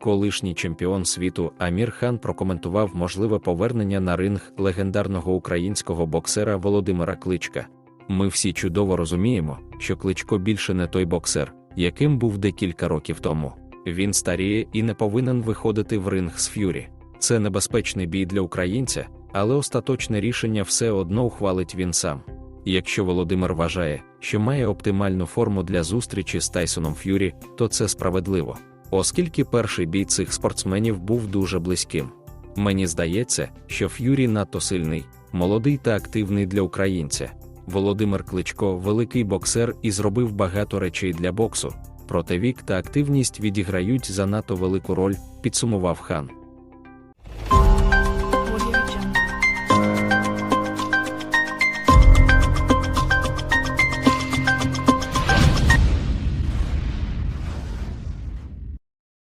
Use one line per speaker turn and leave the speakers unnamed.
Колишній чемпіон світу Амір Хан прокоментував можливе повернення на ринг легендарного українського боксера Володимира Кличка. Ми всі чудово розуміємо, що Кличко більше не той боксер, яким був декілька років тому. Він старіє і не повинен виходити в ринг з ф'юрі. Це небезпечний бій для українця, але остаточне рішення все одно ухвалить він сам. Якщо Володимир вважає, що має оптимальну форму для зустрічі з Тайсоном Ф'юрі, то це справедливо, оскільки перший бій цих спортсменів був дуже близьким. Мені здається, що Ф'юрі надто сильний, молодий та активний для українця. Володимир Кличко великий боксер і зробив багато речей для боксу, проте вік та активність відіграють занадто велику роль, підсумував хан.